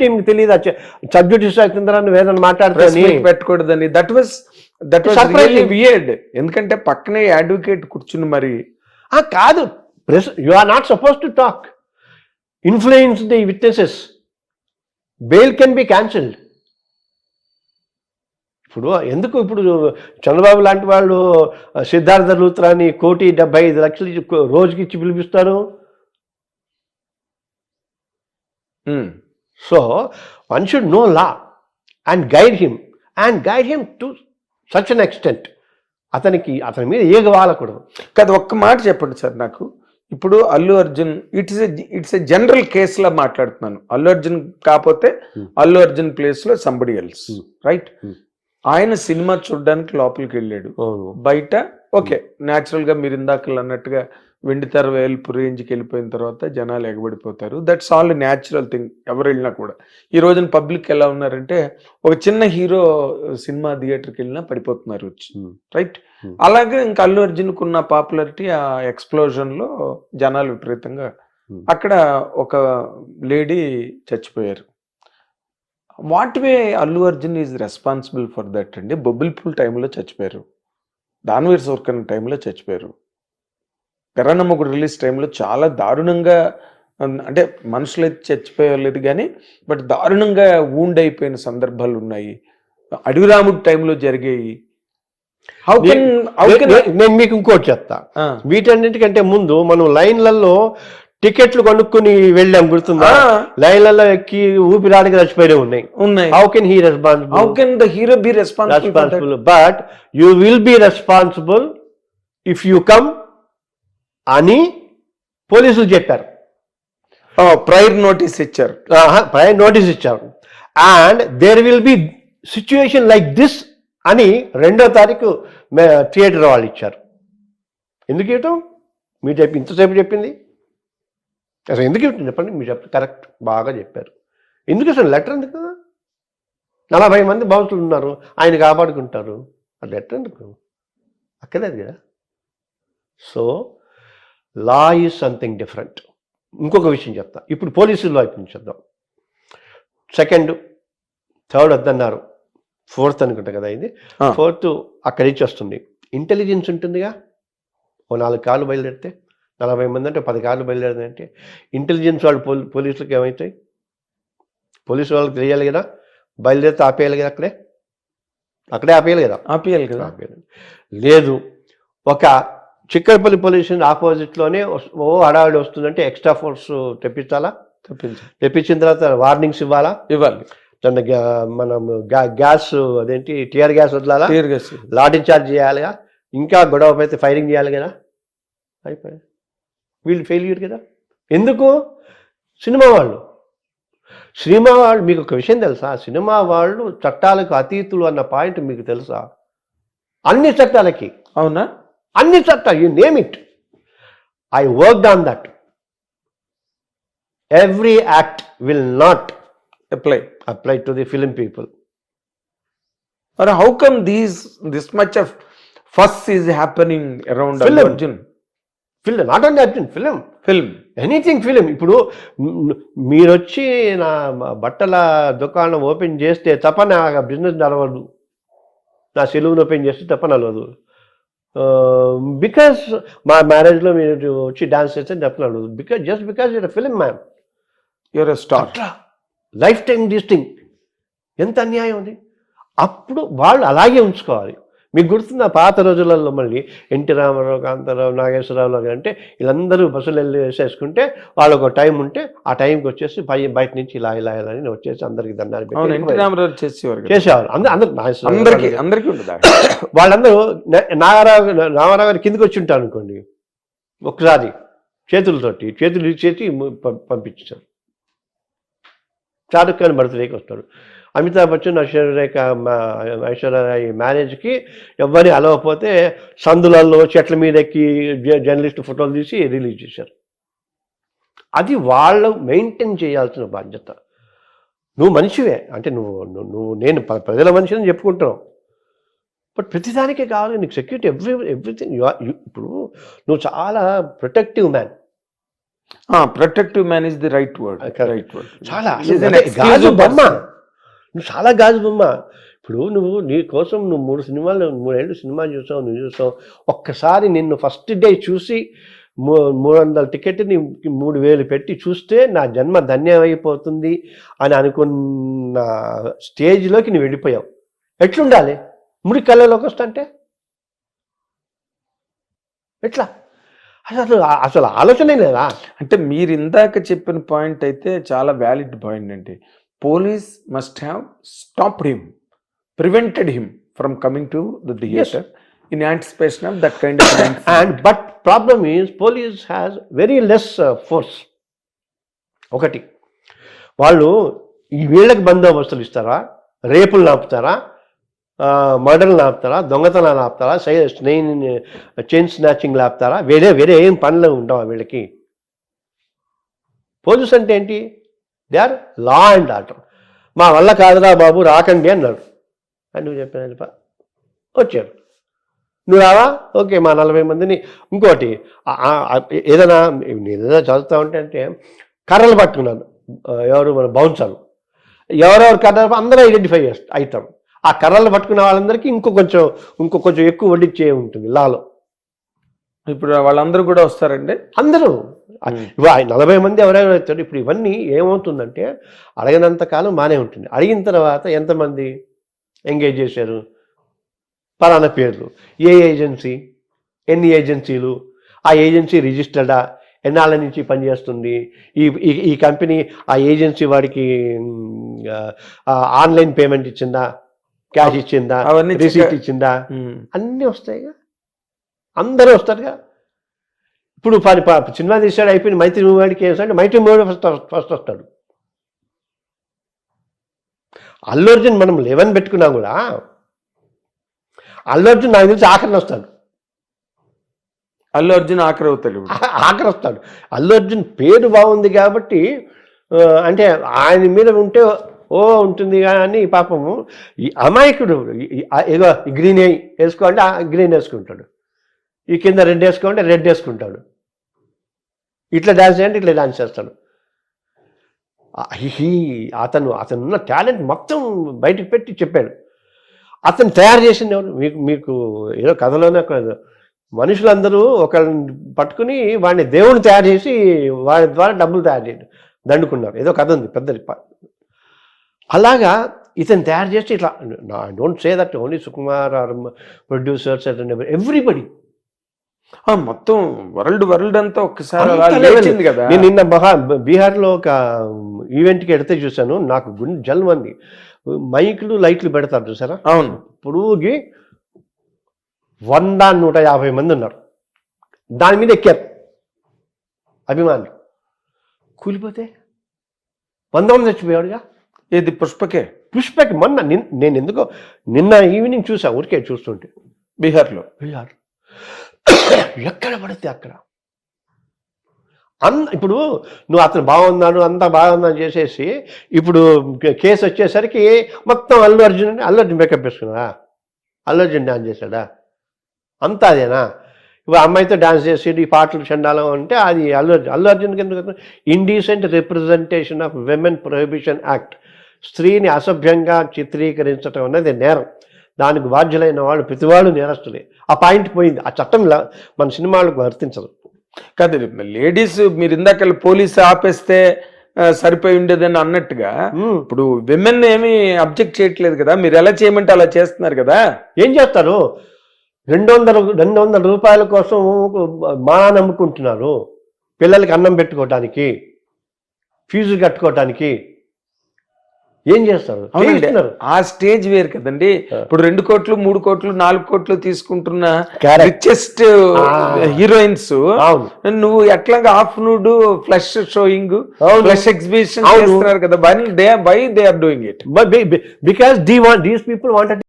టీంకి తెలియదు సబ్జెక్ట్ వేదన ప్రెస్ మాట్లాడుతుంది meet పెట్టకూడదని that was that was. Really weird ఎందుకంటే పక్కనే అడ్వకేట్ కూర్చుని మరి. ఆ, కాదు. Press you are not suppose to talk influence the witnesses bail can be cancelled ఇప్పుడు ఎందుకు ఇప్పుడు చంద్రబాబు లాంటి వాళ్ళు సిద్ధార్థ లూత్రాని కోటి డెబ్బై ఐదు లక్షలు రోజుకి ఇచ్చి పిలిపిస్తారు? Hmm. So one should know law and guide him and guide him to such an extent అతనికి అతని మీద ఏగ వాలకూడదు. కాదు ఒక్క మాట చెప్పండి సార్ నాకు. ఇప్పుడు Allu Arjun it's it's a general కేసులా మాట్లాడుతున్నాను. అల్లు అర్జున్ కాకపోతే Hmm. అల్లు అర్జున్ ప్లేస్లో సంబడి ఎల్స్. రైట్. ఆయన సినిమా చూడడానికి లోపలికి వెళ్ళాడు. బయట ఓకే న్యాచురల్గా మీరు ఇందాక అన్నట్టుగా వెండితెర వేల్పు రేంజ్కి వెళ్ళిపోయిన తర్వాత జనాలు ఎగబడిపోతారు. దట్స్ ఆల్ న్యాచురల్ థింగ్ ఎవరు వెళ్ళినా కూడా. ఈ రోజున పబ్లిక్ ఎలా ఉన్నారంటే ఒక చిన్న హీరో సినిమా థియేటర్కి వెళ్ళినా పడిపోతున్నారు రైట్ Hmm. అలాగే ఇంకా అల్లు అర్జున్కు ఉన్న పాపులారిటీ ఆ ఎక్స్ప్లోజన్లో జనాలు విపరీతంగా Hmm. అక్కడ ఒక లేడీ చచ్చిపోయారు. What way Allu Arjun is responsible for that అండి? బొబ్బిల్ పూల్ టైంలో చచ్చిపోయారు. దాన్వీర్ సోర్కన్ టైంలో చచ్చిపోయారు. గరణమ్మగుడు రిలీజ్ టైంలో చాలా దారుణంగా అంటే మనుషులు అయితే చచ్చిపోయలేదు కానీ బట్ దారుణంగా వూండ్ అయిపోయిన సందర్భాలు ఉన్నాయి. అడవిరాముడు టైంలో హౌ హౌ నే- నేను మీకు ఇంకోటి చెప్తా. వీటన్నిటికంటే ముందు మనం లైన్లలో టికెట్లు కొనుక్కుని వెళ్ళాం గుర్తుందా? లైన్లలో ఎక్కి ఊపిరాడికి చచ్చిపోయినవి ఉన్నాయి. ఉన్నాయి. How can he how responsible can the hero be responsible but you will be responsible if you come అని పోలీసులు చెప్పారు. ప్రైర్ నోటీస్ ఇచ్చారు. ప్రయర్ నోటీస్ ఇచ్చారు. And there will be situation like this అని రెండో తారీఖు థియేటర్ వాళ్ళు ఇచ్చారు. ఎందుకు ఇవ్వటం? మీరు చెప్పి ఇంతసేపు చెప్పింది? అసలు ఎందుకు ఇవ్వటం? చెప్పండి మీరు చెప్పండి కరెక్ట్ బాగా చెప్పారు. ఎందుకు అసలు లెటర్ ఎందుకు? నలభై మంది బాసులు ఉన్నారు ఆయన కాపాడుకుంటారు. ఆ లెటర్ ఎందుకు? అక్కర్లేదు కదా. So law is something different. ఇంకొక విషయం చెప్తా. ఇప్పుడు పోలీసుల వైపు నుంచి చెప్దాం. సెకండ్ థర్డ్ వద్దన్నారు ఫోర్త్ అనుకుంటా కదా ఇది. ఫోర్త్ అక్కడి నుంచి వస్తుంది. ఇంటెలిజెన్స్ ఉంటుందిగా? ఓ నాలుగు కార్లు బయలుదేరితే నలభై మంది అంటే పది కార్లు బయలుదేరిందంటే ఇంటెలిజెన్స్ వాళ్ళు పోలీ పోలీసులకు ఏమవుతాయి పోలీసు వాళ్ళకి తెలియాలి కదా? బయలుదేరితే ఆపేయాలి కదా అక్కడే? అక్కడే ఆపేయాలి కదా? ఆపియాలి కదా. ఆపేయాలి. లేదు. ఒక చిక్కడపల్లి పోలీస్ స్టేషన్ ఆపోజిట్లోనే ఓ హడావిడి వస్తుందంటే ఎక్స్ట్రా ఫోర్స్ తెప్పించాలా? తప్పించు. తెప్పించిన తర్వాత వార్నింగ్స్ ఇవ్వాలా? ఇవ్వాలి. తన మనం గ్యా- గ్యాస్ అదేంటి టియర్ గ్యాస్ వదలాలా? క్లియర్గా లాఠీ చార్జ్ చేయాలిగా? ఇంకా గొడవ అయితే ఫైరింగ్ చేయాలి కదా? అయిపోయి వీళ్ళు ఫెయిల్యూర్ కదా? ఎందుకు? సినిమా వాళ్ళు. సినిమా వాళ్ళు మీకు ఒక విషయం తెలుసా? సినిమా వాళ్ళు చట్టాలకు అతీతులు అన్న పాయింట్ మీకు తెలుసా? అన్ని చట్టాలకి. అవునా? అన్ని చట్టాలు you name it I work on that every act will not apply apply to the film people మరి how come these this much of fuss is happening around Film. Arjun film not only Arjun film film anything film ఇప్పుడు మ్, మీరు వచ్చి నా బట్టల దుకాణం open చేస్తే తప్ప నా బిజినెస్ నడవదు నా సెలవును ఓపెన్ చేస్తే తప్ప నడవదు బికాస్ మా మ్యారేజ్లో మీరు వచ్చి డాన్స్ చేస్తే నడవదు because just because it film ma'am your star life time this thing ఎంత అన్యాయం అది అప్పుడు వాళ్ళు అలాగే ఉంచుకోవాలి. మీకు గుర్తుందా పాత రోజులలో మళ్ళీ ఎన్టీ రామారావు కాంతారావు నాగేశ్వరరావు అంటే వీళ్ళందరూ బస్సులు వెళ్ళి వేసేసుకుంటే వాళ్ళకు ఒక టైం ఉంటే ఆ టైంకి వచ్చేసి పై బయట నుంచి ఇలా ఇలా ఇలా అని వచ్చేసి అందరికి దండాలు. రామారావు చేసేవారు. చేసేవాళ్ళు అందరూ అందరికి అందరికి వాళ్ళందరూ నాగారావు రామారావు గారు కిందకి వచ్చి ఉంటారు అనుకోండి. ఒకసారి చేతులతోటి చేతులు ఇచ్చేసి పంపించారు షారుఖ్ ఖాన్ బర్త్డేకి వస్తాడు. అమితాబ్ బచ్చన్ ఐశ్వర్యరేఖ ఐశ్వర్యరాయ్ మ్యారేజ్కి ఎవరిని అలవకపోతే సందులలో చెట్ల మీద ఎక్కి జ- జర్నలిస్ట్ ఫోటోలు తీసి రిలీజ్ చేశారు. అది వాళ్ళు మెయింటైన్ చేయాల్సిన బాధ్యత. నువ్వు మనిషివే అంటే నువ్వు నువ్వు నువ్వు నేను ప్రజల మనిషిని చెప్పుకుంటున్నావు. బట్ ప్రతిదానికే కావాలి నీకు సెక్యూరిటీ ఎవ్రీ ఎవ్రీథింగ్ ఇప్పుడు నువ్వు చాలా protective man protective man is the right word. Right word చాలా గాజు బొమ్మ. నువ్వు చాలా గాజు బొమ్మ. ఇప్పుడు నువ్వు నీ కోసం నువ్వు మూడు సినిమాలు మూడేళ్ళు సినిమా చూసావు నువ్వు చూసావు. ఒక్కసారి నిన్ను ఫస్ట్ డే చూసి మూ మూడు వందల టికెట్ని మూడు వేలు పెట్టి చూస్తే నా జన్మ ధన్యమైపోతుంది అని అనుకున్న స్టేజ్లోకి నువ్వు వెళ్ళిపోయావు. ఎట్లుండాలి? ముడి కళ్ళలోకి వస్తుంటే ఎట్లా? అసలు అసలు ఆలోచనే లేదా? అంటే మీరు ఇందాక చెప్పిన పాయింట్ అయితే చాలా వ్యాలిడ్ పాయింట్ అండి. Police must have stopped him prevented him from coming to the theatre in anticipation of that kind of and but problem is police has very less force ఒకటి. వాళ్ళు ఈ వీళ్ళకి బందోబస్తులు ఇస్తారా? రేపులు నాపుతారా మర్డర్లు ఆపుతారా దొంగతనాలు ఆపుతారా స్నెయిన్ చైన్ స్నాచింగ్ ఆపుతారా వేరే వేరే ఏం పనులు ఉంటావా వీళ్ళకి? పోలీస్ అంటే ఏంటి? They are law and order. మా వల్ల కాదురా బాబు రాకండి అన్నాడు. అని నువ్వు చెప్పిన వచ్చారు నువ్వు రావా? ఓకే మా నలభై మందిని. ఇంకోటి ఏదైనా నేను ఏదైనా చదువుతా ఉంటే అంటే కర్రలు పట్టుకున్నాను. ఎవరు మన బౌన్సర్లు ఎవరెవరు కర్రలు అందరూ ఐడెంటిఫై చేస్తా అవుతాం. ఆ కర్రలు పట్టుకున్న వాళ్ళందరికీ ఇంకో కొంచెం ఇంకో కొంచెం ఎక్కువ వడ్డిచ్చే ఉంటుంది లాలో. ఇప్పుడు వాళ్ళందరూ కూడా వస్తారండి? అందరూ. నలభై మంది ఎవరైనా వచ్చారు ఇప్పుడు ఇవన్నీ ఏమవుతుందంటే అడగనంత కాలం బాగానే ఉంటుంది. అడిగిన తర్వాత ఎంతమంది ఎంగేజ్ చేశారు? పలానా పేర్లు. ఏ ఏజెన్సీ? ఎన్ని ఏజెన్సీలు? ఆ ఏజెన్సీ రిజిస్టర్డా? ఎన్నాళ్ళ నుంచి పనిచేస్తుంది? ఈ ఈ- కంపెనీ ఆ ఏజెన్సీ వాడికి ఆన్లైన్ పేమెంట్ ఇచ్చిందా? క్యాష్ ఇచ్చిందా? అవన్నీ రిసీట్ ఇచ్చిందా. అన్నీ వస్తాయిగా. అందరూ వస్తారుగా. ఇప్పుడు పని సినిమా తీసాడు అయిపోయింది. మైత్రి మూవాడికి వేసాడు మైత్రి మూవాడు ఫస్ట్ ఫస్ట్ వస్తాడు. అల్లు అర్జున్ మనం లెవెన్ పెట్టుకున్నాం కూడా అల్లు అర్జున్ నాకు తెలిసి ఆఖరిని వస్తాడు. అల్లు అర్జున్ ఆఖరి అవుతాడు ఆఖరి వస్తాడు. అల్లు అర్జున్ పేరు బాగుంది కాబట్టి అంటే ఆయన మీద ఉంటే ఓ ఉంటుంది కానీ పాపము ఈ అమాయకుడు ఏదో గ్రీన్ వేసుకోండి ఆ గ్రీన్ వేసుకుంటాడు. ఈ కింద రెడ్ వేసుకోండి రెడ్ వేసుకుంటాడు. ఇట్లా డాన్స్ చేయండి ఇట్లా డాన్స్ చేస్తాడు. హీ అతను అతనున్న టాలెంట్ మొత్తం బయటకు పెట్టి చెప్పాడు. అతను తయారు చేసింది ఎవరు? మీకు మీకు ఏదో కథలోనే కాదు మనుషులందరూ ఒకరిని పట్టుకుని వాడిని దేవుని తయారు చేసి వాడి ద్వారా డబ్బులు తయారు చేయడం దండుకున్నారు. ఏదో కథ ఉంది పెద్దది అలాగా ఇతను తయారు చేసి ఇట్లా don't say that only Sukumar or producers everybody ఆ, మొత్తం వరల్డ్ వరల్డ్ అంతా ఒక్కసారి కదా. నేను నిన్న మహా బీహార్లో ఒక ఈవెంట్కి వెడితే చూశాను నాకు గుండె జల్మంది మైకులు లైట్లు పెడతారు చూసారా? అవును. పొడుగుకి వంద నూట యాభై మంది ఉన్నారు. దాని మీద ఎక్కారు. అభిమానులు. కూలిపోతే వంద మంది చచ్చిపోయాడుగా ఏది పుష్పకే? పుష్పకి మొన్న నిన్- నేను ఎందుకో నిన్న ఈవినింగ్ చూసా ఊరికే చూస్తుంటే. బీహార్లో. బీహార్. ఎక్కడ పడితే అక్కడ. అన్ ఇప్పుడు నువ్వు అతను బాగున్నాడు అంతా బాగుందని చేసేసి ఇప్పుడు కేసు వచ్చేసరికి మొత్తం అల్లు అర్జున్ అల్లు అర్జున్ మేకప్ వేసుకున్నా అల్లు అర్జున్ డాన్స్ చేశాడా? అంతా అదేనా? ఇప్పుడు అమ్మాయితో డాన్స్ చేసి ఈ పాటలు చండాలం అంటే అది అల్లు అర్జున్ అల్లు అర్జున్ కింద indecent representation of women prohibition act స్త్రీని అసభ్యంగా చిత్రీకరించడం అనేది నేరం. దానికి బాధ్యులైన వాళ్ళు ప్రతివాడు నేరస్తులే. ఆ పాయింట్ పోయింది. ఆ చట్టం మన సినిమాలకు వర్తించదు. కాదు లేడీస్ మీరు ఇందాక పోలీస్ ఆపేస్తే సరిపోయి ఉండేదని అన్నట్టుగా. ఇప్పుడు విమెన్ ఏమి అబ్జెక్ట్ చేయట్లేదు కదా. మీరు ఎలా చేయమంటే అలా చేస్తున్నారు కదా. ఏం చేస్తారు? రెండు వందల రెండు వందల రూపాయల కోసం మానాన్ని అమ్ముకుంటున్నారు. పిల్లలకి అన్నం పెట్టుకోవటానికి ఫీజు కట్టుకోవటానికి ఏం చేస్తారు. ఆ స్టేజ్ వేరు కదండి ఇప్పుడు రెండు కోట్లు మూడు కోట్లు నాలుగు కోట్లు తీసుకుంటున్న. రిచెస్ట్. హీరోయిన్స్ నువ్వు ఎట్లాగా half nude flesh showing. Flesh exhibition. చేస్తున్నారు కదా by they by they are doing it because the want these people wanted